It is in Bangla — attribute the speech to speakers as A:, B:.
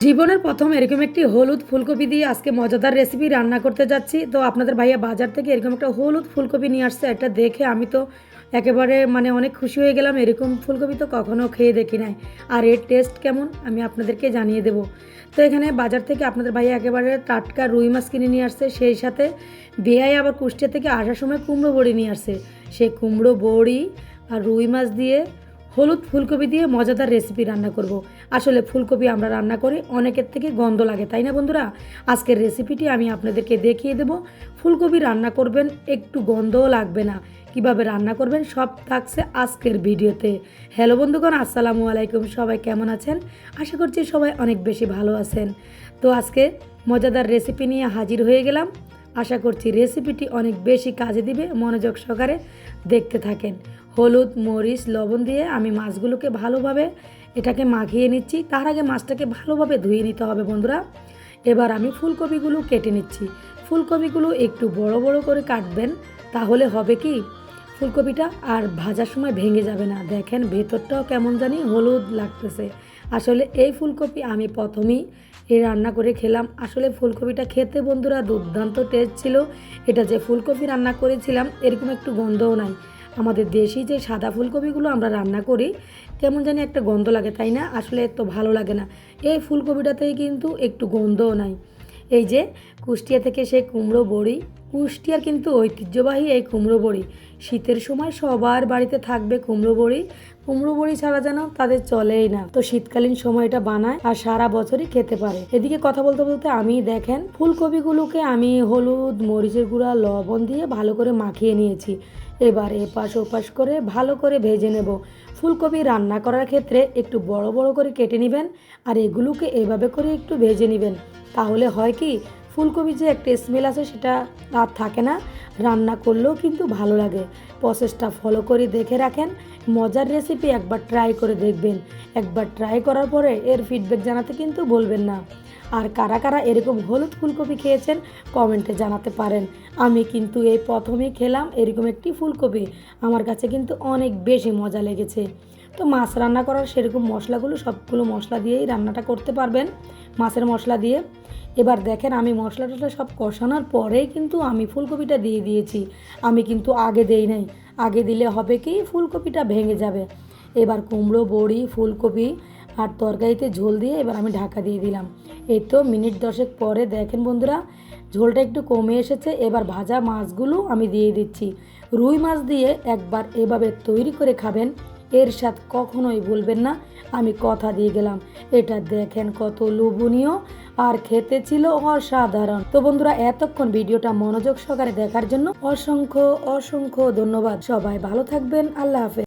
A: জীবনের প্রথম এরকম একটি হলুদ ফুলকপি দিয়ে আজকে মজাদার রেসিপি রান্না করতে যাচ্ছি। তো আপনাদের ভাইয়া বাজার থেকে এরকম একটা হলুদ ফুলকপি নিয়ে আসছে, এটা দেখে আমি তো একেবারে মানে অনেক খুশি হয়ে গেলাম। এরকম ফুলকপি তো কখনো খেয়ে দেখি নাই। আর এর টেস্ট কেমন আমি আপনাদেরকে জানিয়ে দেবো। তো এখানে বাজার থেকে আপনাদের ভাইয়া একেবারে টাটকা রুই মাছ কিনে নিয়ে আসছে। সেই সাথে বেয়াই আবার কুষ্টিয়া থেকে আসার সময় কুমড়ো বড়ি নিয়ে আসছে। সেই কুমড়ো বড়ি আর রুই মাছ দিয়ে হলুদ ফুলকপি দিয়ে মজাদার রেসিপি রান্না করব। আসলে ফুলকপি আমরা রান্না করি, অনেকের থেকে গন্ধ লাগে, তাই না বন্ধুরা? আজকের রেসিপিটি আমি আপনাদেরকে দেখিয়ে দেব। ফুলকপি রান্না করবেন, একটু গন্ধও লাগবে না। কীভাবে রান্না করবেন সব থাকছে আজকের ভিডিওতে। হ্যালো বন্ধুগণ, আসসালামু আলাইকুম। সবাই কেমন আছেন? আশা করছি সবাই অনেক বেশি ভালো আছেন। তো আজকে মজাদার রেসিপি নিয়ে হাজির হয়ে গেলাম। আশা করছি রেসিপিটি অনেক বেশি কাজে দিবে, মনোযোগ সহকারে দেখতে থাকেন। হলুদ, মরিচ, লবণ দিয়ে আমি মাছগুলোকে ভালোভাবে এটাকে মাখিয়ে নিচ্ছি। তার আগে মাছটাকে ভালোভাবে ধুয়ে নিতে হবে বন্ধুরা। এবার আমি ফুলকপিগুলো কেটে নিচ্ছি। ফুলকপিগুলো একটু বড় বড় করে কাটবেন, তাহলে হবে কি? ফুলকপিটা আর ভাজার সময় ভেঙে যাবে না। দেখেন ভেতরটাও কেমন জানি হলুদ লাগতেছে। আসলে এই ফুলকপি আমি প্রথমেই এই রান্না করে খেলাম। আসলে ফুলকপিটা খেতে বন্ধুরা দুর্দান্ত টেস্ট ছিল। এটা যে ফুলকপি রান্না করেছিলাম, এরকম একটু গন্ধও নাই। আমাদের দেশি যে সাদা ফুলকপিগুলো আমরা রান্না করি, কেমন জানি একটা গন্ধ লাগে, তাই না? আসলে তো ভালো লাগে না। এই ফুলকপিটাতেই কিন্তু একটু গন্ধও নাই। এই যে কুষ্টিয়া থেকে সে কুমড়ো বড়ি কুষ্টিয়ার কিন্তু ঐতিহ্যবাহী এই কুমড়ো বড়ি। শীতের সময় সবার বাড়িতে থাকবে কুমড়ো বড়ি। কুমড়ো বড়ি ছাড়া যেন তাদের চলেই না। তো শীতকালীন সময়টা বানায় আর সারা বছরই খেতে পারে। এদিকে কথা বলতে বলতে আমি দেখেন, ফুলকপিগুলোকে আমি হলুদ, মরিচের গুঁড়া, লবণ দিয়ে ভালো করে মাখিয়ে নিয়েছি। এবার এপাশ ওপাশ করে ভালো করে ভেজে নেব। ফুলকপি রান্না করার ক্ষেত্রে একটু বড় বড় করে কেটে নেবেন আর এগুলোকে এভাবে করে একটু ভেজে নেবেন। তাহলে হয় কি ফুলকপি যে একটা স্মেল আছে সেটা আর থাকে না। রান্না করলেও কিন্তু ভালো লাগে। প্রসেসটা ফলো করে দেখে রাখেন। মজার রেসিপি একবার ট্রাই করে দেখবেন। একবার ট্রাই করার পরে এর ফিডব্যাক জানাতে কিন্তু বলবেন না। আর কারা কারা এরকম হলুদ ফুলকপি খেয়েছেন কমেন্টে জানাতে পারেন। আমি কিন্তু এই প্রথমেই খেলাম এরকম একটি ফুলকপি। আমার কাছে কিন্তু অনেক বেশি মজা লেগেছে। তো মাছ রান্না করার সেরকম মশলাগুলো সবগুলো মশলা দিয়েই রান্নাটা করতে পারবেন মাছের মশলা দিয়ে। এবার দেখেন আমি মশলা টশলা সব কষানোর পরেই কিন্তু আমি ফুলকপিটা দিয়ে দিয়েছি। আমি কিন্তু আগে দেই নাই। আগে দিলে হবে কি ফুলকপিটা ভেঙে যাবে। এবার কুমড়ো, বড়ি, ফুলকপি আর তরকারিতে ঝোল দিয়ে এবার আমি ঢাকা দিয়ে দিলাম। এই তো মিনিট দশেক পরে দেখেন বন্ধুরা, ঝোলটা একটু কমে এসেছে, এবার ভাজা মাছগুলো আমি দিয়ে দিচ্ছি। রুই মাছ দিয়ে একবার এভাবে তৈরি করে খাবেন, এর স্বাদ কখনোই বলবেন না, আমি কথা দিয়ে গেলাম। এটা দেখেন কত লোভনীয় আর খেতে ছিল অসাধারণ। তো বন্ধুরা, এতক্ষণ ভিডিওটা মনোযোগ সহকারে দেখার জন্য অসংখ্য অসংখ্য ধন্যবাদ। সবাই ভালো থাকবেন, আল্লাহ হাফেজ।